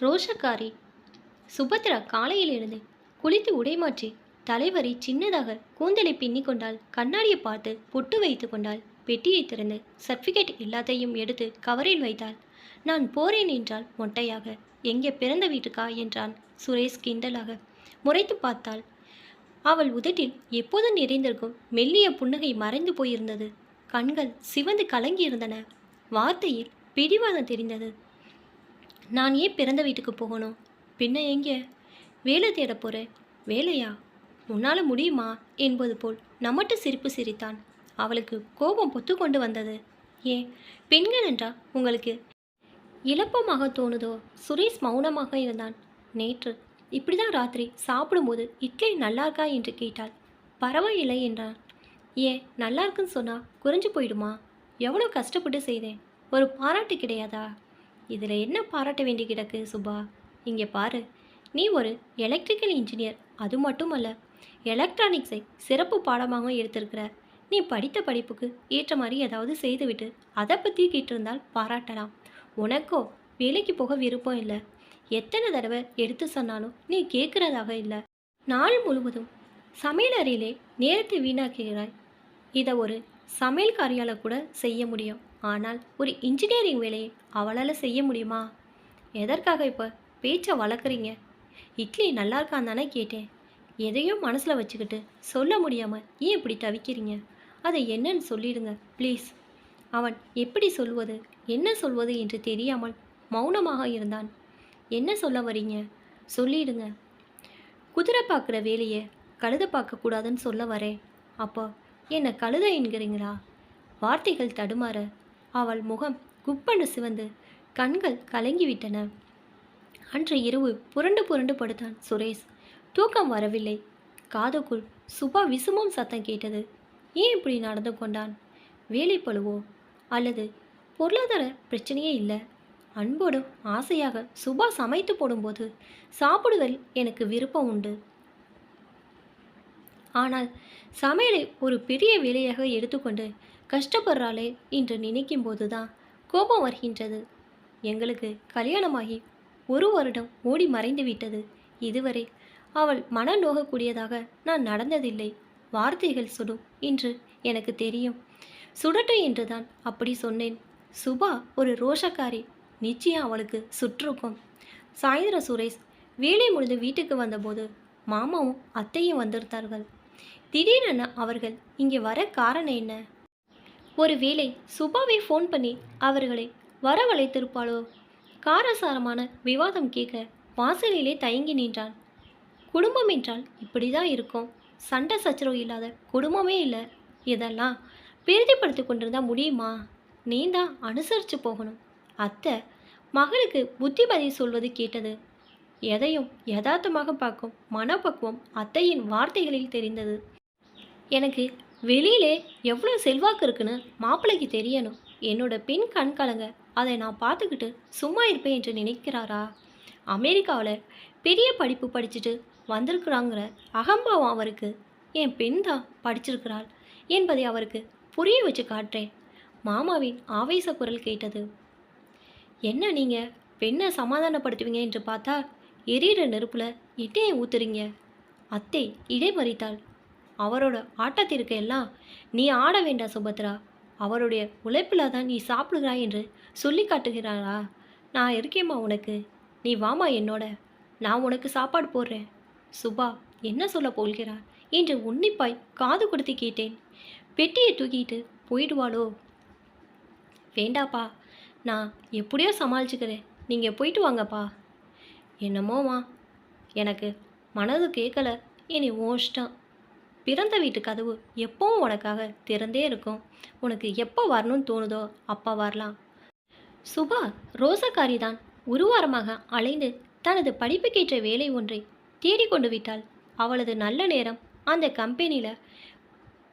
ரோஷக்காரி. சுபத்ரா காலையிலிருந்து குளித்து உடைமாற்றி தலைவரை சின்னதாக கூந்தலை பின்னிக் கொண்டாள் கண்ணாடியை பார்த்து பொட்டு வைத்து கொண்டாள். பெட்டியை திறந்து சர்டிஃபிகேட் எல்லாத்தையும் எடுத்து கவரில் வைத்தாள். நான் போறேன் என்றால் மொட்டையாக. எங்கே பிறந்த வீட்டுக்கா? என்றான் சுரேஷ் கிண்டலாக. முறைத்து பார்த்தாள். அவள் உதட்டில் எப்போதும் நிறைந்திருக்கும் மெல்லிய புன்னகை மறைந்து போயிருந்தது. கண்கள் சிவந்து கலங்கியிருந்தன. வார்த்தையில் பிடிவாதம் தெரிந்தது. நான் ஏன் பிறந்த வீட்டுக்கு போகணும்? பின்ன எங்கே? வேலை தேட போகிறேன் வேலையா? உன்னால் முடியுமா? என்பது போல் நம்மட்டு சிரிப்பு சிரித்தான். அவளுக்கு கோபம் பொத்து கொண்டு வந்தது. ஏன் பெண்கள் என்றா உங்களுக்கு இழப்பமாக தோணுதோ? சுரேஷ் மௌனமாக இருந்தான். நேற்று இப்படிதான் ராத்திரி சாப்பிடும்போது இட்லி நல்லா இருக்கா? என்று கேட்டாள். பரவாயில்லை என்றான். ஏன் நல்லா இருக்குன்னு சொன்னால் குறைஞ்சு போயிடுமா? எவ்வளோ கஷ்டப்பட்டு செய்தேன். ஒரு பாராட்டு கிடையாதா? இதில் என்ன பாராட்ட வேண்டி கிடக்கு சுபா? இங்கே பாரு. நீ ஒரு எலக்ட்ரிக்கல் இன்ஜினியர் அது மட்டும் அல்ல எலக்ட்ரானிக்ஸை சிறப்பு பாடமாகவும் எடுத்திருக்கிற. நீ படித்த படிப்புக்கு ஏற்ற மாதிரி ஏதாவது செய்துவிட்டு அதை பற்றி கேட்டிருந்தால் பாராட்டலாம். உனக்கோ வேலைக்கு போக விருப்பம் இல்லை. எத்தனை தடவை எடுத்து சொன்னாலும் நீ கேட்குறதாக இல்லை. நாள் முழுவதும் சமையலறையிலே நேரத்தை வீணாக்குகிறாய். இதை ஒரு சமையல்காரியால் கூட செய்ய முடியும். ஆனால் ஒரு இன்ஜினியரிங் வேலையை அவளால் செய்ய முடியுமா? எதற்காக இப்போ பேச்சை வளர்க்குறீங்க? இட்லி நல்லா இருக்கான்னு தானே கேட்டேன். எதையும் மனசில் வச்சுக்கிட்டு சொல்ல முடியாமல் ஏன் இப்படி தவிக்கிறீங்க? அதை என்னன்னு சொல்லிடுங்க ப்ளீஸ் அவன் எப்படி சொல்வது என்ன சொல்வது என்று தெரியாமல் மௌனமாக இருந்தான். என்ன சொல்ல வரீங்க? சொல்லிடுங்க. குதிரை பார்க்குற வேலையை கழுத பார்க்கக்கூடாதுன்னு சொல்ல வரேன். அப்போ என்னை கழுத என்கிறீங்களா? வார்த்தைகள் தடுமாற அவள் முகம் குப்பண்டு சிவந்து கண்கள் கலங்கிவிட்டன. அன்று இரவு புரண்டு புரண்டு படுத்தான் சுரேஷ். தூக்கம் வரவில்லை. காதுக்குள் சுபா விசுமம் சத்தம் கேட்டது. ஏன் இப்படி நடந்து கொண்டான்? வேலைப்பழுவோ அல்லது பொருளாதார பிரச்சனையே இல்லை? அன்போடும் ஆசையாக சுபா சமைத்து போடும்போது சாப்பிடுவதில் எனக்கு விருப்பம் உண்டு. ஆனால் சமையலை ஒரு பெரிய வேலையாக எடுத்துக்கொண்டு கஷ்டப்படுறாளே என்று நினைக்கும் போதுதான் கோபம் வருகின்றது. எங்களுக்கு கல்யாணமாகி ஒரு வருடம் ஓடி மறைந்து விட்டது. இதுவரை அவள் மனம் நோகக்கூடியதாக நான் நடந்ததில்லை. வார்த்தைகள் சுடும் என்று எனக்கு தெரியும். சுடட்டும் என்றுதான் அப்படி சொன்னேன். சுபா ஒரு ரோஷக்காரி நிச்சயம் அவளுக்கு சுற்றுக்கும் சாயந்தர சுரேஷ் வேலை முடிந்து வீட்டுக்கு வந்தபோது மாமாவும் அத்தையும் வந்திருந்தார்கள். திடீரென அவர்கள் இங்கே வர காரணம் என்ன? ஒருவேளை சுபாவை ஃபோன் பண்ணி அவர்களை வரவழைத்திருப்பாளோ? காரசாரமான விவாதம் கேட்க வாசலிலே தயங்கி நின்றான். குடும்பம் என்றால் இப்படி தான் இருக்கும். சண்டை சச்சரவு இல்லாத குடும்பமே இல்லை. இதெல்லாம் பெரிதிப்படுத்தி கொண்டிருந்தால் முடியுமா? நீ தான் அனுசரித்து போகணும். அத்தை மகளுக்கு புத்திமதி சொல்வது கேட்டது. எதையும் யதார்த்தமாக பார்க்கும் மனப்பக்குவம் அத்தையின் வார்த்தைகளில் தெரிந்தது. எனக்கு வெளியிலே எவ்வளோ செல்வாக்கு இருக்குன்னு மாப்பிள்ளைக்கு தெரியணும். என்னோட பெண் கண்கலங்க அதை நான் பார்த்துக்கிட்டு சும்மா இருப்பேன் என்று நினைக்கிறாரா? அமெரிக்காவில் பெரிய படிப்பு படிச்சுட்டு வந்திருக்கிறாங்கிற அகம்பாவம் அவருக்கு. என் பெண் தான் படிச்சிருக்கிறாள் என்பதை அவருக்கு புரிய வச்சு காட்டுறேன். மாமாவின் ஆவேச குரல் கேட்டது. என்ன நீங்கள் பெண்ணை சமாதானப்படுத்துவீங்க என்று பார்த்தா எரியிற நெருப்பில் எட்டையை ஊத்துறீங்க. அத்தை இடைமறித்தாள். அவரோட ஆட்டத்திற்கு எல்லாம் நீ ஆட வேண்டாம் சுபத்ரா அவருடைய உழைப்பில் தான் நீ சாப்பிடுகிறாய் என்று சொல்லி காட்டுகிறாரா நான் இருக்கேம்மா உனக்கு. நீ வாமா என்னோட. நான் உனக்கு சாப்பாடு போடுறேன். சுபா என்ன சொல்ல போகிறார்? என்று உன்னிப்பாய் காது கொடுத்து கேட்டேன். பெட்டியை தூக்கிட்டு போயிடுவாளோ? வேண்டாப்பா நான் எப்படியோ சமாளிச்சுக்கிறேன். நீங்கள் போயிட்டு வாங்கப்பா. என்னமோமா எனக்கு மனது கேட்கல. இனி ஓஷ்டம் பிறந்த வீட்டு கதவு எப்பவும் உனக்காக திறந்தே இருக்கும். உனக்கு எப்போ வரணும்னு தோணுதோ அப்போ வரலாம். சுபா ரோசக்காரி தான் உருவாரமாக அலைந்து தனது படிப்புக்கேற்ற வேலை ஒன்றை தேடிக்கொண்டு விட்டாள். அவளது நல்ல நேரம் அந்த கம்பெனியில்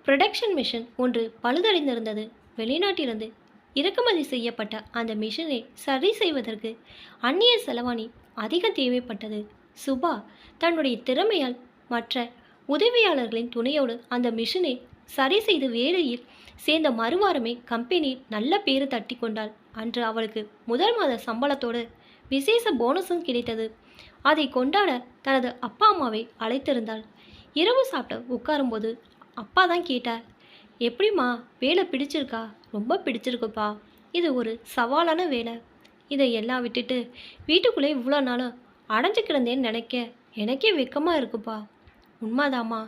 ப்ரொடக்ஷன் மிஷின் ஒன்று பழுதடைந்திருந்தது. வெளிநாட்டிலிருந்து இறக்குமதி செய்யப்பட்ட அந்த மிஷினை சரி செய்வதற்கு அந்நிய செலவாணி அதிகம் தேவைப்பட்டது. சுபா தன்னுடைய திறமையால் மற்ற உதவியாளர்களின் துணையோடு அந்த மிஷினை சரி செய்து வேலையில் சேர்ந்த மறுவாரமே கம்பெனி நல்ல பேரு தட்டி கொண்டாள். அன்று அவளுக்கு முதல் மாத சம்பளத்தோடு விசேஷ போனஸும் கிடைத்தது. அதை கொண்டாட தனது அப்பா அம்மாவை அழைத்திருந்தாள். இரவு சாப்பிட உட்காரும்போது அப்பா தான் கேட்டார் எப்படிம்மா வேலை பிடிச்சிருக்கா? ரொம்ப பிடிச்சிருக்குப்பா. இது ஒரு சவாலான வேலை. இதை எல்லாம் விட்டுட்டு வீட்டுக்குள்ளே இவ்வளோ நாளும் அடைஞ்சு கிடந்தேன்னு நினைக்க எனக்கே வெக்கமாக இருக்குப்பா. உண்மைதாம்மா.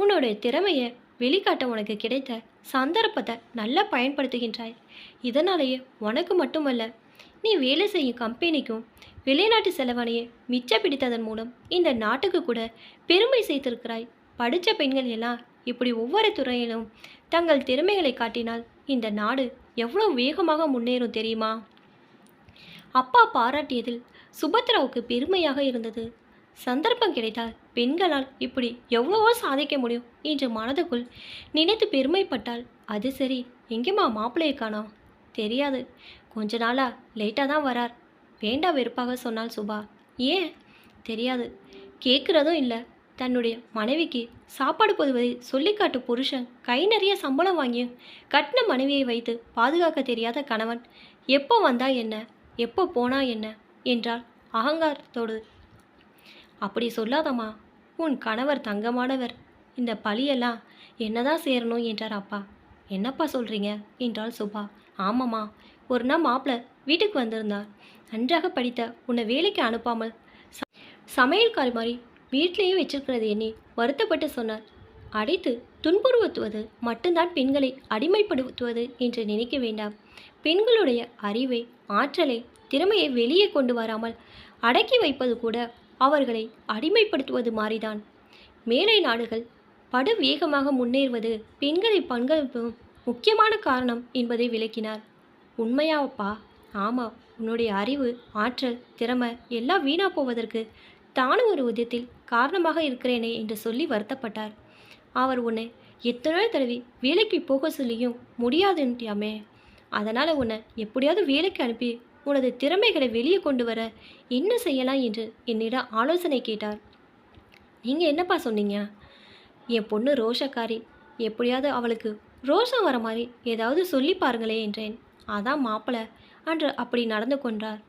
உன்னுடைய திறமையை வெளிக்காட்ட உனக்கு கிடைத்த சந்தர்ப்பத்தை நல்லா பயன்படுத்துகின்றாய். இதனாலேயே உனக்கு மட்டுமல்ல நீ வேலை செய்யும் கம்பெனிக்கும் வெளிநாட்டு செலவணையை மிச்ச பிடித்ததன் மூலம் இந்த நாட்டுக்கு கூட பெருமை சேர்த்திருக்கிறாய். படித்த பெண்கள் எல்லாம் இப்படி ஒவ்வொரு துறையிலும் தங்கள் திறமைகளை காட்டினால் இந்த நாடு எவ்வளோ வேகமாக முன்னேறும் தெரியுமா? அப்பா பாராட்டியதில் சுபத்ராவுக்கு பெருமையாக இருந்தது. சந்தர்ப்பம் கிடைத்தால் பெண்களால் இப்படி எவ்வளவோ சாதிக்க முடியும் என்று மனதுக்குள் நினைத்து பெருமைப்பட்டால் அது சரி எங்கேம்மா மாப்பிள்ளையை காணோம்? தெரியாது. கொஞ்ச நாளா லேட்டாக தான் வரார். வேண்டா வெறுப்பாக சொன்னால் சுபா. ஏன்? தெரியாது. கேட்குறதும் இல்லை. தன்னுடைய மனைவிக்கு சாப்பாடு பொதுவதை சொல்லிக்காட்டு புருஷன் கை நிறைய சம்பளம் வாங்கியும் கட்டின மனைவியை வைத்து பாதுகாக்க தெரியாத கணவன் எப்போ வந்தா என்ன? எப்போ போனா என்ன? என்றால் அகங்காரத்தோடு அப்படி சொல்லாதம்மா. உன் கணவர் தங்கமானவர். இந்த பழியெல்லாம் என்னதான் சேரணும் என்றார் அப்பா. என்னப்பா சொல்கிறீங்க என்றாள் சுபா. ஆமாம்மா. ஒரு நாள் மாப்பிள்ள வீட்டுக்கு வந்திருந்தார். நன்றாக படித்த உன்னை வேலைக்கு அனுப்பாமல் ச- சமையல்காரி மாதிரி வீட்டிலேயே வச்சிருக்கிறது எண்ணி வருத்தப்பட்டு சொன்னார். அடித்து துன்புறுத்துவது மட்டும்தான் பெண்களை அடிமைப்படுத்துவது என்று நினைக்க வேண்டாம். பெண்களுடைய அறிவை ஆற்றலை திறமையை வெளியே கொண்டு வராமல் அடக்கி வைப்பது கூட அவர்களை அடிமைப்படுத்துவது மாறிதான் மேலை நாடுகள் படு வேகமாக முன்னேறுவது பெண்களை பங்களிப்பும் முக்கியமான காரணம் என்பதை விளக்கினார். உண்மையாவப்பா? ஆமாம் உன்னுடைய அறிவு ஆற்றல் திறமை எல்லாம் வீணா போவதற்கு தானும் ஒரு விதத்தில் காரணமாக இருக்கிறேனே என்று சொல்லி வருத்தப்பட்டார். அவர் உன்னை எத்தனை தடவி வேலைக்கு போக சொல்லியும் முடியாதுன்ட்டியாமே. அதனால் உன்னை எப்படியாவது வேலைக்கு அனுப்பி உனது திறமைகளை வெளியே கொண்டு வர என்ன செய்யலாம் என்று என்னிடம் ஆலோசனை கேட்டார். நீங்கள் என்னப்பா சொன்னீங்க? என் பொண்ணு ரோஷக்காரி. எப்படியாவது அவளுக்கு ரோஷம் வர மாதிரி ஏதாவது சொல்லி பாருங்களே என்றேன். அதான் மாப்பிள. அன்று அப்படி நடந்து கொண்டார்.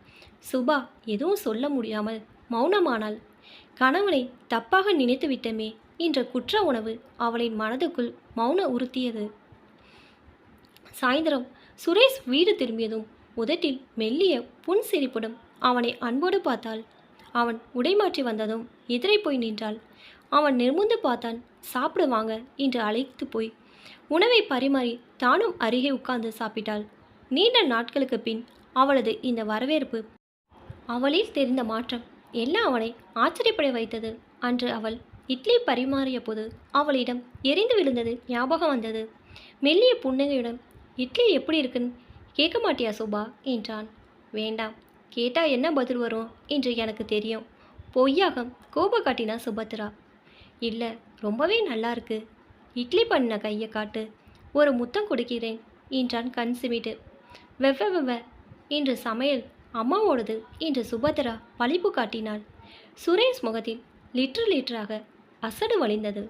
சுபா எதுவும் சொல்ல முடியாமல் மௌனமானாள். கணவனை தப்பாக நினைத்து விட்டமே என்ற குற்ற உணவு அவளின் மனதுக்குள் மௌன உறுத்தியது. சாயந்தரம் சுரேஷ் வீடு திரும்பியதும் உதட்டில் மெல்லிய புன் சிரிப்புடன் அவனை அன்போடு பார்த்தாள். அவன் உடை மாற்றி வந்ததும் எதிரே போய் நின்றாள். அவன் நிமிர்ந்து பார்த்தான் சாப்பிடுவாங்க என்று அழைத்து போய். உணவை பரிமாறி தானும் அருகே உட்கார்ந்து சாப்பிட்டாள். நீண்ட நாட்களுக்கு பின் அவளது இந்த வரவேற்பு அவளில் தெரிந்த மாற்றம் எல்லாம் அவனை ஆச்சரியப்பட வைத்தது. அன்று அவள் இட்லி பரிமாறிய போது அவளிடம் எரிந்து விழுந்தது ஞாபகம் வந்தது. மெல்லிய புன்னகையுடன் இட்லி எப்படி இருக்குன்னு கேட்க மாட்டியா சுபா? என்றான். வேண்டாம். கேட்டால் என்ன பதில் வரும் என்று எனக்கு தெரியும். பொய்யாக கோப காட்டினா சுபத்ரா. இல்லை ரொம்பவே நல்லா இருக்கு. இட்லி பண்ண கையை காட்டு. ஒரு முத்தம் கொடுக்கிறேன் என்றான் கண் சிமிட்டு. வெவ்வ வெவ்வ இன்று சமையல் அம்மாவோடது என்று சுபத்ரா பழிப்பு காட்டினாள். சுரேஷ் முகத்தில் லிட்டர் லிட்டராக அசடு வழிந்தது.